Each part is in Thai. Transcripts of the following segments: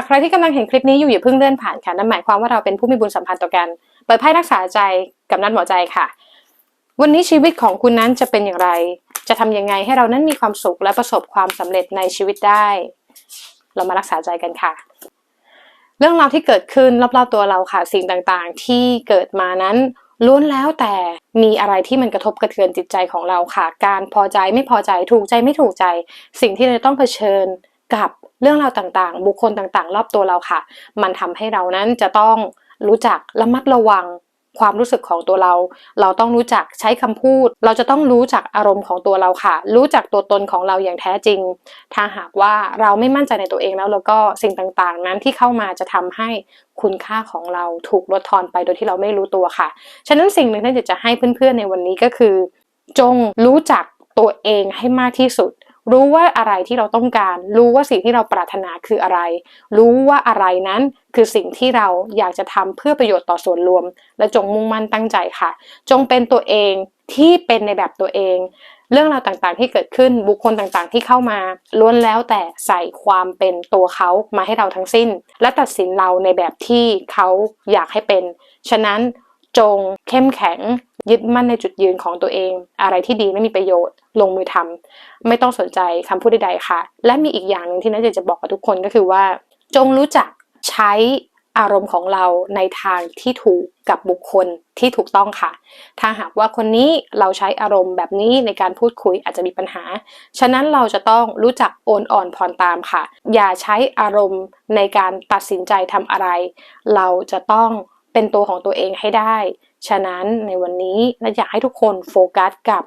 ากใครที่กำลังเห็นคลิปนี้อยู่อย่าเพิ่งเลื่อนผ่านค่ะนั่นหมายความว่าเราเป็นผู้มีบุญสัมพันธ์ต่อกัน เปิดไพ่รักษาใจกับนัดหมอใจค่ะ วันนี้ชีวิตของคุณนั้นจะเป็นอย่างไร จะทำยังไงให้เรานั้นมีความสุขและประสบความสำเร็จในชีวิตได้ เรามารักษาใจกันค่ะ เรื่องราวที่เกิดขึ้นรอบๆตัวเราค่ะ สิ่งต่างๆ ที่เกิดมานั้นล้วนแล้วแต่มีอะไรที่มันกระทบกระเทือนจิตใจของเราค่ะ การพอใจไม่พอใจถูกใจไม่ถูกใจ สิ่งที่เราต้องเผชิญกับ เรื่องราวต่างๆ บุคคลต่างๆ รอบตัวเราค่ะ มันทำให้เรานั้นจะต้องรู้จักระมัดระวังความรู้สึกของตัวเรา เราต้องรู้จักใช้คำพูด เราจะต้องรู้จักอารมณ์ของตัวเราค่ะ รู้จักตัวตนของเราอย่างแท้จริง ถ้าหากว่าเราไม่มั่นใจในตัวเองแล้ว แล้วก็สิ่งต่างๆ นั้นที่เข้ามาจะทำให้คุณค่าของเราถูกลดทอนไปโดยที่เราไม่รู้ตัวค่ะ ฉะนั้นสิ่งหนึ่งที่อยากจะให้เพื่อนๆในวันนี้ก็คือ จงรู้จักตัวเองให้มากที่สุด รู้ว่าอะไรที่เราต้องการ รู้ว่าสิ่งที่เราปรารถนาคืออะไร รู้ว่าอะไรนั้นคือสิ่งที่เราอยากจะทำเพื่อประโยชน์ต่อส่วนรวม และจงมุ่งมั่นตั้งใจค่ะ จงเป็นตัวเองที่เป็นในแบบตัวเอง เรื่องราวต่างๆที่เกิดขึ้นบุคคลต่างๆที่เข้ามาล้วนแล้วแต่ใส่ความเป็นตัวเขามาให้เราทั้งสิ้น และตัดสินเราในแบบที่เขาอยากให้เป็น ฉะนั้นจงเข้มแข็ง ยึดมั่นในจุดยืนของตัวเอง อะไรที่ดีไม่มีประโยชน์ ลงมือทำไม่ต้องสนใจคำพูดใดๆค่ะ และมีอีกอย่างหนึ่งที่น่าจะบอกกับทุกคนก็คือว่า จงรู้จักใช้อารมณ์ของเราในทางที่ถูกกับบุคคลที่ถูกต้องค่ะ ถ้าหากว่าคนนี้เราใช้อารมณ์แบบนี้ในการพูดคุยอาจจะมีปัญหา ฉะนั้นเราจะต้องรู้จักโอนอ่อนผ่อนตามค่ะ อย่าใช้อารมณ์ในการตัดสินใจทำอะไร เราจะต้องเป็นตัวของตัวเองให้ได้ ฉะนั้นในวันนี้เราอยากให้ทุกคนโฟกัสกับ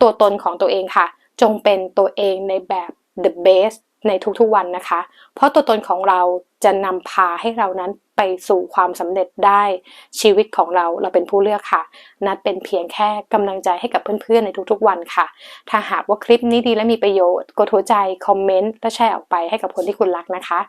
ตัวตนของตัวเองค่ะ จงเป็นตัวเองในแบบ the best ในทุกๆวันนะคะ เพราะตัวตนของเราจะนำพาให้เรานั้นไปสู่ความสำเร็จได้ชีวิตของเราเราเป็นผู้เลือกค่ะ นัดเป็นเพียงแค่กำลังใจให้กับเพื่อนๆในทุกๆวันค่ะ ถ้าหากว่าคลิปนี้ดีและมีประโยชน์กดหัวใจคอมเมนต์และแชร์ออกไปให้กับคนที่คุณรักนะคะ